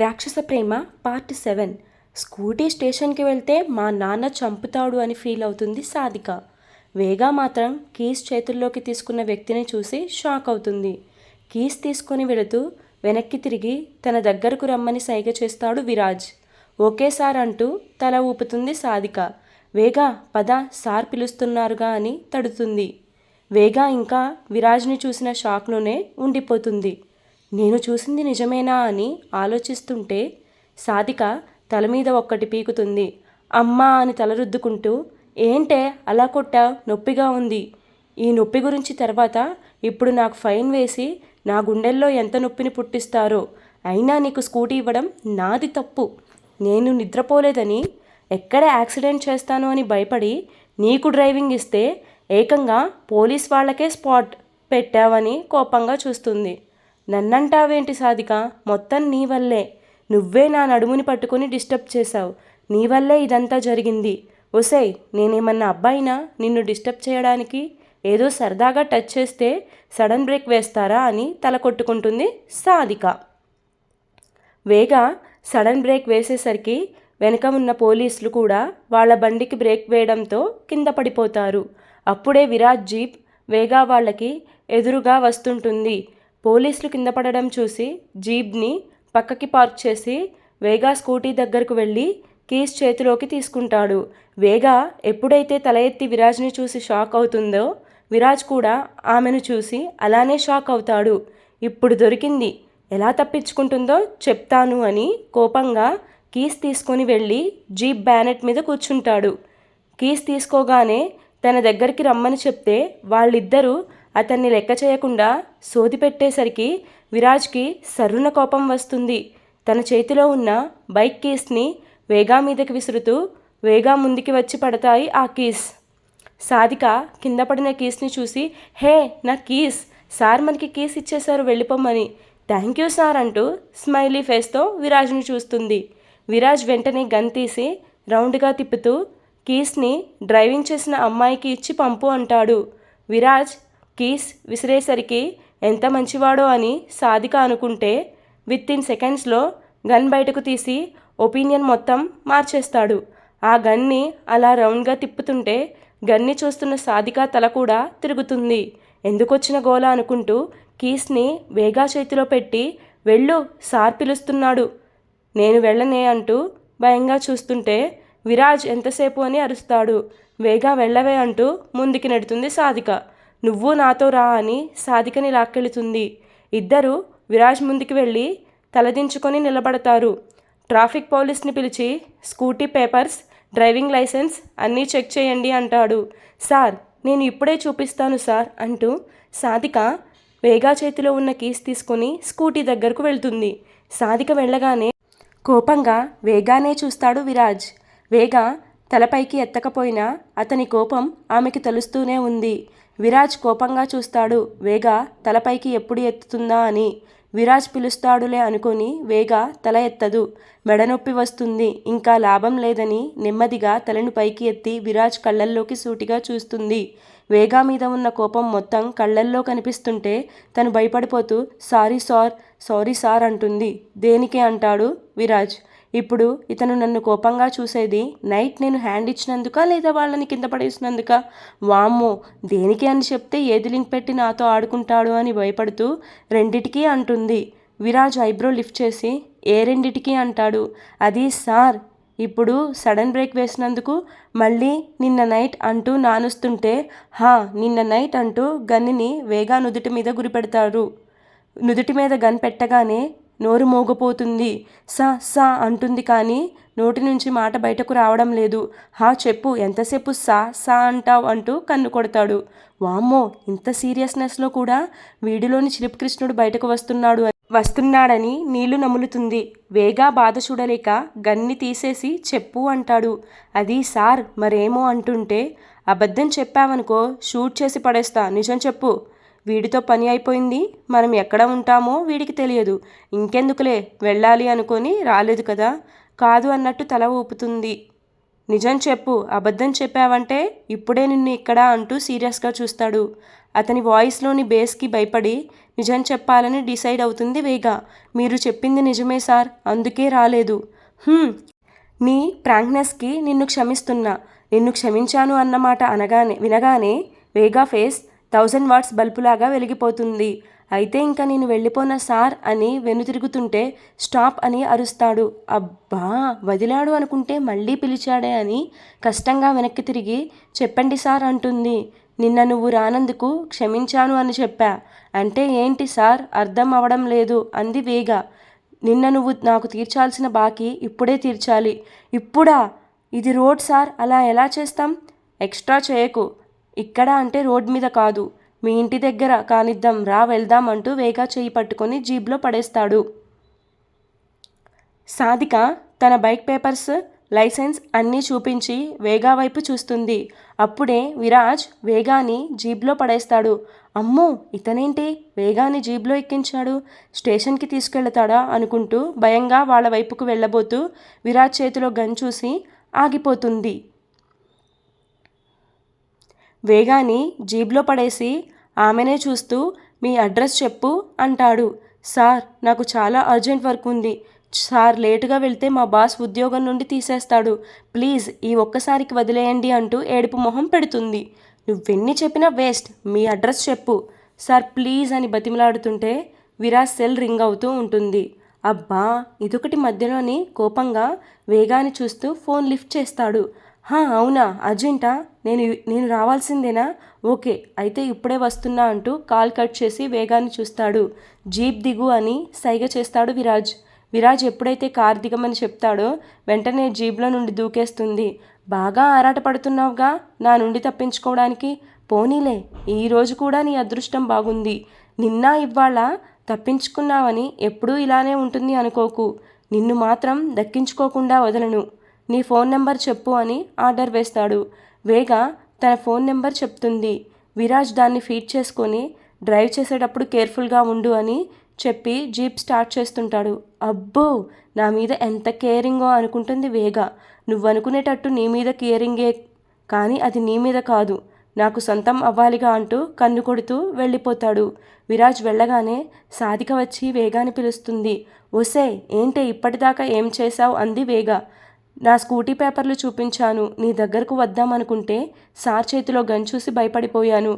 రాక్షస ప్రేమ part seven scooty స్టేషన్కి వెళ్తే మా నాన్న చంపుతాడు అని ఫీల్ అవుతుంది సాధిక. వేగా మాత్రం కీస్ చేతుల్లోకి తీసుకున్న వ్యక్తిని చూసి షాక్ అవుతుంది. కీస్ తీసుకొని వెళుతూ వెనక్కి తిరిగి తన దగ్గరకు రమ్మని సైగ చేస్తాడు విరాజ్. ఒకేసారి అంటూ తల ఊపుతుంది సాధిక. వేగా పద సార్ పిలుస్తున్నారుగా అని తడుతుంది. వేగా ఇంకా విరాజ్ని చూసిన షాక్లోనే ఉండిపోతుంది. నేను చూసింది నిజమేనా అని ఆలోచిస్తుంటే సాధిక తల మీద ఒక్కటి పీకుతుంది. అమ్మా అని తలరుద్దుకుంటూ ఏంటే అలా కొట్టా? నొప్పిగా ఉంది. ఈ నొప్పి గురించి తర్వాత ఇప్పుడు నాకు ఫైన్ వేసి నా గుండెల్లో ఎంత నొప్పిని పుట్టిస్తారో అయినా నీకు స్కూటీ ఇవ్వడం నాది తప్పు. నేను నిద్రపోలేదని ఎక్కడ యాక్సిడెంట్ చేస్తాను అని భయపడి నీకు డ్రైవింగ్ ఇస్తే ఏకంగా పోలీస్ వాళ్ళకే స్పాట్ పెట్టావని కోపంగా చూస్తుంది. నన్నంటావేంటి సాధిక? మొత్తం నీ వల్లే. నువ్వే నా నడుముని పట్టుకుని డిస్టర్బ్ చేశావు. నీ వల్లే ఇదంతా జరిగింది. ఒసేయ్ నేనేమన్నా అబ్బాయినా? నిన్ను డిస్టర్బ్ చేయడానికి ఏదో సరదాగా టచ్ చేస్తే సడన్ బ్రేక్ వేస్తారా అని తల కొట్టుకుంటుంది సాధిక. వేగా సడన్ బ్రేక్ వేసేసరికి వెనక ఉన్న పోలీసులు కూడా వాళ్ళ బండికి బ్రేక్ వేయడంతో కింద పడిపోతారు. అప్పుడే విరాట్ జీప్ వేగా వాళ్ళకి ఎదురుగా వస్తుంటుంది. పోలీసులు కింద పడడం చూసి జీప్ని పక్కకి పార్క్ చేసి వేగా స్కూటీ దగ్గరకు వెళ్ళి కీస్ చేతిలోకి తీసుకుంటాడు. వేగా ఎప్పుడైతే తల ఎత్తి విరాజ్ని చూసి షాక్ అవుతుందో విరాజ్ కూడా ఆమెను చూసి అలానే షాక్ అవుతాడు. ఇప్పుడు దొరికింది. ఎలా తప్పించుకుంటుందో చెప్తాను అని కోపంగా కీస్ తీసుకొని వెళ్ళి జీప్ బ్యానెట్ మీద కూర్చుంటాడు. కీస్ తీసుకోగానే తన దగ్గరికి రమ్మని చెప్తే వాళ్ళిద్దరూ అతన్ని లెక్క చేయకుండా సోది పెట్టేసరికి విరాజ్కి సర్రున కోపం వస్తుంది. తన చేతిలో ఉన్న బైక్ కీస్ని వేగా మీదకి విసురుతూ వేగా ముందుకి వచ్చి పడతాయి ఆ కీస్. సాధిక కింద పడిన కీస్ని చూసి హే నా కీస్! సార్ మనకి కీస్ ఇచ్చేశారు వెళ్ళిపోమ్మని. థ్యాంక్ యూ సార్ అంటూ స్మైలీ ఫేస్తో విరాజ్ని చూస్తుంది. విరాజ్ వెంటనే గన్ తీసి రౌండ్గా తిప్పుతూ కీస్ని డ్రైవింగ్ చేసిన అమ్మాయికి ఇచ్చి పంపు అంటాడు. విరాజ్ కీస్ విసిరేసరికి ఎంత మంచివాడో అని సాధిక అనుకుంటే విత్ ఇన్ సెకండ్స్లో గన్ బయటకు తీసి ఒపీనియన్ మొత్తం మార్చేస్తాడు. ఆ గన్ని అలా రౌండ్గా తిప్పుతుంటే గన్ని చూస్తున్న సాధిక తల కూడా తిరుగుతుంది. ఎందుకొచ్చిన గోల అనుకుంటూ కీస్ని వేగా చేతిలో పెట్టి వెళ్ళు సార్ పిలుస్తున్నాడు. నేను వెళ్ళనే అంటూ భయంగా చూస్తుంటే విరాజ్ ఎంతసేపు అని అరుస్తాడు. వేగా వెళ్ళవే అంటూ ముందుకి నెడుతుంది సాధిక. నువ్వు నాతో రా అని సాధికని లాక్కెళుతుంది. ఇద్దరు విరాజ్ ముందుకు వెళ్ళి తలదించుకొని నిలబడతారు. ట్రాఫిక్ పోలీస్ని పిలిచి స్కూటీ పేపర్స్ డ్రైవింగ్ లైసెన్స్ అన్నీ చెక్ చేయండి అంటాడు. సార్ నేను ఇప్పుడే చూపిస్తాను సార్ అంటూ సాధిక వేగా చేతిలో ఉన్న కీస్ తీసుకుని స్కూటీ దగ్గరకు వెళ్తుంది. సాధిక వెళ్ళగానే కోపంగా వేగానే చూస్తాడు విరాజ్. వేగా తలపైకి ఎత్తకపోయినా అతని కోపం ఆమెకి తలుస్తూనే ఉంది. విరాజ్ కోపంగా చూస్తాడు. వేగా తలపైకి ఎప్పుడు ఎత్తుతుందా అని. విరాజ్ పిలుస్తాడులే అనుకొని వేగా తల ఎత్తదు. మెడనొప్పి వస్తుంది. ఇంకా లాభం లేదని నెమ్మదిగా తలను పైకి ఎత్తి విరాజ్ కళ్ళల్లోకి సూటిగా చూస్తుంది. వేగా మీద ఉన్న కోపం మొత్తం కళ్ళల్లో కనిపిస్తుంటే తను భయపడిపోతూ సారీ సార్ సారీ సార్ అంటుంది. దేనికి? అంటాడు విరాజ్. ఇప్పుడు ఇతను నన్ను కోపంగా చూసేది నైట్ నేను హ్యాండ్ ఇచ్చినందుక లేదా వాళ్ళని కింద పడేసినందుక? వామ్మో దేనికి అని చెప్తే ఏది లింక్ పెట్టి నాతో ఆడుకుంటాడు అని భయపడుతూ రెండిటికీ అంటుంది. విరాజ్ ఐబ్రో లిఫ్ట్ చేసి ఏ రెండిటికి అంటాడు. అది సార్ ఇప్పుడు సడన్ బ్రేక్ వేసినందుకు మళ్ళీ నిన్న నైట్ అంటూ నానుస్తుంటే హా నిన్న నైట్ అంటూ గన్నిని వేగా నుదుటి మీద గురిపెడతారు. నుదుటి మీద గన్ పెట్టగానే నోరు మోగపోతుంది. సా సా అంటుంది కానీ నోటి నుంచి మాట బయటకు రావడం లేదు. హా చెప్పు ఎంతసేపు సా సా అంటావు అంటూ కన్ను కొడతాడు. వామ్మో ఇంత సీరియస్నెస్లో కూడా వీడిలోని చిలిపకృష్ణుడు బయటకు వస్తున్నాడు వస్తున్నాడని నీళ్ళు నములుతుంది. వేగా బాధ చూడలేక గన్ని తీసేసి చెప్పు అంటాడు. అది సార్ మరేమో అంటుంటే అబద్ధం చెప్పావనుకో షూట్ చేసి పడేస్తా. నిజం చెప్పు. వీడితో పని అయిపోయింది. మనం ఎక్కడ ఉంటామో వీడికి తెలియదు. ఇంకెందుకులే వెళ్ళాలి అనుకొని రాలేదు కదా. కాదు అన్నట్టు తల ఊపుతుంది. నిజం చెప్పు అబద్ధం చెప్పావంటే ఇప్పుడే నిన్ను ఇక్కడ అంటూ సీరియస్గా చూస్తాడు. అతని వాయిస్లోని బేస్కి భయపడి నిజం చెప్పాలని డిసైడ్ అవుతుంది వేగా. మీరు చెప్పింది నిజమే సార్ అందుకే రాలేదు. నీ ప్రాంక్నెస్కి నిన్ను క్షమిస్తున్నా. నిన్ను క్షమించాను అన్నమాట అనగానే వినగానే వేగా ఫేస్ థౌజండ్ వాట్స్ బల్బులాగా వెలిగిపోతుంది. అయితే ఇంకా నేను వెళ్ళిపోనా సార్ అని వెనుతిరుగుతుంటే స్టాప్ అని అరుస్తాడు. అబ్బా వదిలాడు అనుకుంటే మళ్ళీ పిలిచాడే అని కష్టంగా వెనక్కి తిరిగి చెప్పండి సార్ అంటుంది. నిన్న నువ్వు రానందుకు క్షమించాను అని చెప్పా. అంటే ఏంటి సార్? అర్థం అవడం లేదు అంది వేగ. నిన్న నువ్వు నాకు తీర్చాల్సిన బాకీ ఇప్పుడే తీర్చాలి. ఇప్పుడా? ఇది రోడ్ సార్. అలా ఎలా చేస్తాం? ఎక్స్ట్రా చేయకు. ఇక్కడ అంటే రోడ్ మీద కాదు. మీ ఇంటి దగ్గర కానిద్దాం రా వెళ్దాం అంటూ వేగా చేయి పట్టుకొని జీబ్లో పడేస్తాడు. సాధిక తన బైక్ పేపర్స్ లైసెన్స్ అన్నీ చూపించి వేగా వైపు చూస్తుంది. అప్పుడే విరాజ్ వేగాని జీబ్లో పడేస్తాడు. అమ్మో ఇతనేంటి? వేగాని జీబ్లో ఎక్కించాడు. స్టేషన్కి తీసుకెళ్తాడా అనుకుంటూ భయంగా వాళ్ళ వైపుకు వెళ్ళబోతూ విరాజ్ చేతిలో గన్ చూసి ఆగిపోతుంది. వేగాని జీబ్లో పడేసి ఆమెనే చూస్తూ మీ అడ్రస్ చెప్పు అంటాడు. సార్ నాకు చాలా అర్జెంట్ వర్క్ ఉంది. సార్ లేటుగా వెళ్తే మా బాస్ ఉద్యోగం నుండి తీసేస్తాడు. ప్లీజ్ ఈ ఒక్కసారికి వదిలేయండి అంటూ ఏడుపు మొహం పెడుతుంది. నువ్వెన్ని చెప్పినా వేస్ట్. మీ అడ్రస్ చెప్పు. సార్ ప్లీజ్ అని బతిమలాడుతుంటే విరాజ్ సెల్ రింగ్ అవుతూ ఉంటుంది. అబ్బా ఇదొకటి మధ్యలోని కోపంగా వేగాన్ని చూస్తూ ఫోన్ లిఫ్ట్ చేస్తాడు. అవునా? అర్జెంటా? నేను నేను రావాల్సిందేనా? ఓకే అయితే ఇప్పుడే వస్తున్నా అంటూ కాల్ కట్ చేసి వేగాన్ని చూస్తాడు. జీప్ దిగు అని సైగ చేస్తాడు విరాజ్. విరాజ్ ఎప్పుడైతే కార్ దిగమని చెప్తాడో వెంటనే జీప్లో నుండి దూకేస్తుంది. బాగా ఆరాటపడుతున్నావుగా నా నుండి తప్పించుకోవడానికి? పోనీలే ఈరోజు కూడా నీ అదృష్టం బాగుంది. నిన్న ఇవాళ తప్పించుకున్నావని ఎప్పుడూ ఇలానే ఉంటుంది అనుకోకు. నిన్ను మాత్రం దక్కించుకోకుండా వదలను. నీ ఫోన్ నెంబర్ చెప్పు అని ఆర్డర్ వేస్తాడు. వేగ తన ఫోన్ నెంబర్ చెప్తుంది. విరాజ్ దాన్ని ఫీడ్ చేసుకొని డ్రైవ్ చేసేటప్పుడు కేర్ఫుల్గా ఉండు అని చెప్పి జీప్ స్టార్ట్ చేస్తుంటాడు. అబ్బో! నా మీద ఎంత కేరింగో అనుకుంటుంది వేగ. నువ్వు అనుకునేటట్టు నీ మీద కేరింగే కానీ అది నీ మీద కాదు. నాకు సొంతం అవ్వాలిగా అంటూ కన్ను కొడుతూ వెళ్ళిపోతాడు. విరాజ్ వెళ్ళగానే సాధిక వచ్చి వేగాని పిలుస్తుంది. ఒసే ఏంటే ఇప్పటిదాకా ఏం చేశావు? అంది వేగ. నా స్కూటీ పేపర్లు చూపించాను. నీ దగ్గరకు వద్దామనుకుంటే సార్ చేతిలో గన్ చూసి భయపడిపోయాను.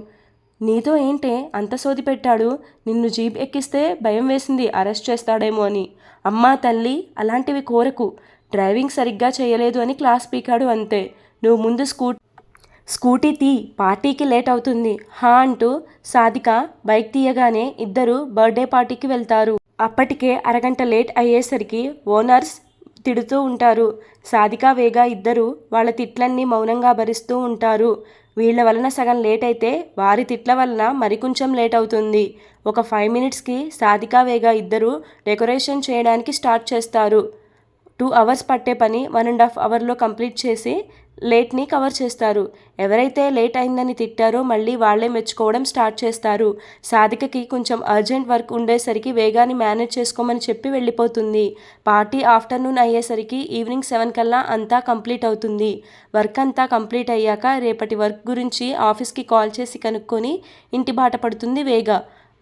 నీతో ఏంటే అంత సోది పెట్టాడు? నిన్ను జీప్ ఎక్కిస్తే భయం వేసింది అరెస్ట్ చేస్తాడేమో అని. అమ్మా తల్లి అలాంటివి కోరకు. డ్రైవింగ్ సరిగ్గా చేయలేదు అని క్లాస్ పీకాడు అంతే. నువ్వు ముందు స్కూ స్కూటీ తీ పార్టీకి లేట్ అవుతుంది. హా అంటూ సాధిక బైక్ తీయగానే ఇద్దరు బర్త్డే పార్టీకి వెళ్తారు. అప్పటికే అరగంట లేట్ అయ్యేసరికి ఓనర్స్ తిడుతూ ఉంటారు. సాధిక వేగా ఇద్దరు వాళ్ళ తిట్లన్నీ మౌనంగా భరిస్తూ ఉంటారు. వీళ్ళ వలన సగం లేట్ అయితే వారి తిట్ల వలన మరికొంచెం లేట్ అవుతుంది ఒక ఫైవ్ మినిట్స్కి సాధిక వేగా ఇద్దరు డెకరేషన్ చేయడానికి స్టార్ట్ చేస్తారు. టూ అవర్స్ పట్టే పని వన్ అండ్ హాఫ్ అవర్లో కంప్లీట్ చేసి లేట్ని కవర్ చేస్తారు. ఎవరైతే లేట్ అయిందని తిట్టారో మళ్ళీ వాళ్ళే మెచ్చుకోవడం స్టార్ట్ చేస్తారు. సాధికకి కొంచెం అర్జెంట్ వర్క్ ఉండేసరికి వేగాన్ని మేనేజ్ చేసుకోమని చెప్పి వెళ్ళిపోతుంది. పార్టీ ఆఫ్టర్నూన్ అయ్యేసరికి ఈవినింగ్ సెవెన్ కల్లా అంతా కంప్లీట్ అవుతుంది. వర్క్ అంతా కంప్లీట్ అయ్యాక రేపటి వర్క్ గురించి ఆఫీస్కి కాల్ చేసి కనుక్కొని ఇంటి బాట పడుతుంది వేగ.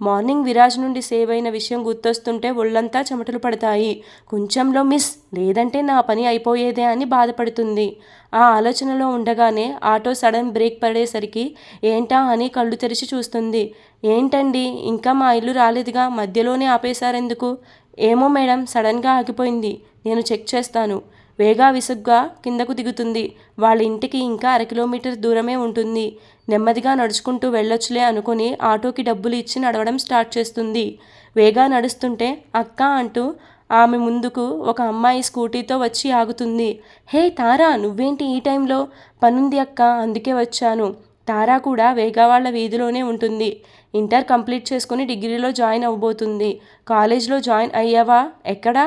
మార్నింగ్ విరాజ్ నుండి సేవ్ అయిన విషయం గుర్తొస్తుంటే ఒళ్ళంతా చెమటలు పడతాయి. కొంచెంలో మిస్ లేదంటే నా పని అయిపోయేదే అని బాధపడుతుంది. ఆ ఆలోచనలో ఉండగానే ఆటో సడన్ బ్రేక్ పడేసరికి ఏంటా అని కళ్ళు తెరిచి చూస్తుంది. ఏంటండి ఇంకా మా ఇల్లు రాలేదుగా మధ్యలోనే ఆపేశారెందుకు? ఏమో మేడం సడన్గా ఆగిపోయింది. నేను చెక్ చేస్తాను. వేగా విసుగ్గా కిందకు దిగుతుంది. వాళ్ళ ఇంటికి ఇంకా అర కిలోమీటర్ దూరమే ఉంటుంది. నెమ్మదిగా నడుచుకుంటూ వెళ్ళొచ్చులే అనుకుని ఆటోకి డబ్బులు ఇచ్చి నడవడం స్టార్ట్ చేస్తుంది. వేగా నడుస్తుంటే అక్క అంటూ ఆమె ముందుకు ఒక అమ్మాయి స్కూటీతో వచ్చి ఆగుతుంది. హే తారా నువ్వేంటి ఈ టైంలో? పనుంది అక్క అందుకే వచ్చాను. తారా కూడా వేగా వాళ్ళ వీధిలోనే ఉంటుంది. ఇంటర్ కంప్లీట్ చేసుకుని డిగ్రీలో జాయిన్ అవ్వబోతుంది. కాలేజ్లో జాయిన్ అయ్యావా? ఎక్కడా?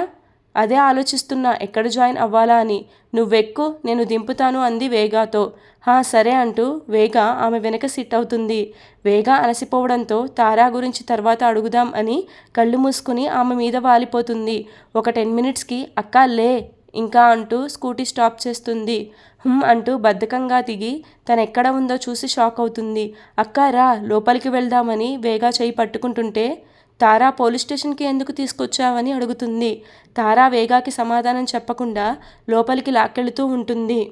అదే ఆలోచిస్తున్నా ఎక్కడ జాయిన్ అవ్వాలా అని. నువ్వెక్కు నేను దింపుతాను అంది వేగాతో. హా సరే అంటూ వేగ ఆమె వెనక సిట్ అవుతుంది. వేగ అలసిపోవడంతో తారా గురించి తర్వాత అడుగుదాం అని కళ్ళు మూసుకుని ఆమె మీద వాలిపోతుంది. ఒక టెన్ మినిట్స్కి అక్క లే ఇంకా అంటూ స్కూటీ స్టాప్ చేస్తుంది. హుమ్ అంటూ బద్ధకంగా దిగి తను ఎక్కడ ఉందో చూసి షాక్ అవుతుంది. అక్క రా లోపలికి వెళ్దామని వేగా చేయి పట్టుకుంటుంటే తారా పోలీస్ స్టేషన్కి ఎందుకు తీసుకొచ్చావని అడుగుతుంది. తారా వేగాకి సమాధానం చెప్పకుండా లోపలికి లాక్కెళుతూ ఉంటుంది.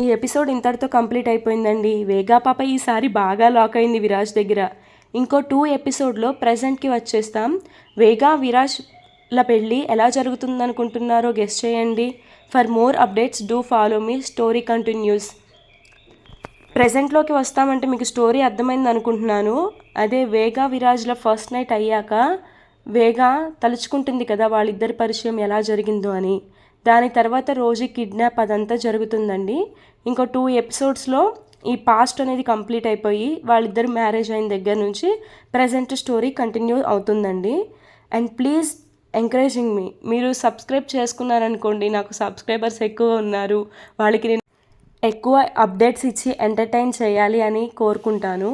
ఈ ఎపిసోడ్ ఇంతటితో కంప్లీట్ అయిపోయిందండి. వేగా పాప ఈసారి బాగా లాక్ అయింది విరాజ్ దగ్గర. ఇంకో టూ ఎపిసోడ్లో ప్రజెంట్కి వచ్చేస్తాం. వేగా విరాజ్ల పెళ్ళి ఎలా జరుగుతుందనుకుంటున్నారో గెస్ట్ చేయండి. For more updates do follow me story continues. ప్రజెంట్లోకి వస్తామంటే మీకు స్టోరీ అర్థమైంది అనుకుంటున్నాను. అదే వేగా విరాజ్ల ఫస్ట్ నైట్ అయ్యాక వేగా తలుచుకుంటుంది కదా వాళ్ళిద్దరి పరిచయం ఎలా జరిగిందో అని. దాని తర్వాత రోజు కిడ్నాప్ అదంతా జరుగుతుందండి. ఇంకో టూ ఎపిసోడ్స్లో ఈ పాస్ట్ అనేది కంప్లీట్ అయిపోయి వాళ్ళిద్దరు మ్యారేజ్ అయిన దగ్గర నుంచి ప్రజెంట్ స్టోరీ కంటిన్యూ అవుతుందండి. And please encouraging me. మీరు సబ్స్క్రైబ్ చేసుకున్నారనుకోండి నాకు సబ్స్క్రైబర్స్ ఎక్కువ ఉన్నారు వాళ్ళకి నేను ఎక్కువ అప్డేట్స్ ఇచ్చి ఎంటర్టైన్ చేయాలి అని కోరుకుంటాను.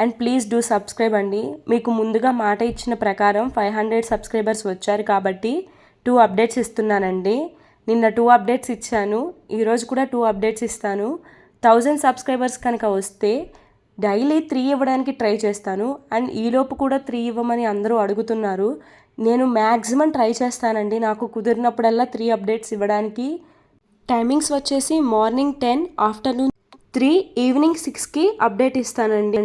అండ్ ప్లీజ్ డూ సబ్స్క్రైబ్ అండి. మీకు ముందుగా మాట ఇచ్చిన ప్రకారం ఫైవ్ హండ్రెడ్ సబ్స్క్రైబర్స్ వచ్చారు కాబట్టి టూ అప్డేట్స్ ఇస్తున్నానండి. నిన్న టూ అప్డేట్స్ ఇచ్చాను. ఈరోజు కూడా టూ అప్డేట్స్ ఇస్తాను. థౌజండ్ సబ్స్క్రైబర్స్ కనుక వస్తే డైలీ త్రీ ఇవ్వడానికి ట్రై చేస్తాను. అండ్ ఈలోపు కూడా త్రీ ఇవ్వమని అందరూ అడుగుతున్నారు. నేను మ్యాక్సిమం ట్రై చేస్తానండి. నాకు కుదిరినప్పుడల్లా త్రీ అప్డేట్స్ ఇవ్వడానికి టైమింగ్స్ వచ్చేసి morning ten afternoon three evening సిక్స్కి అప్డేట్ ఇస్తానండి.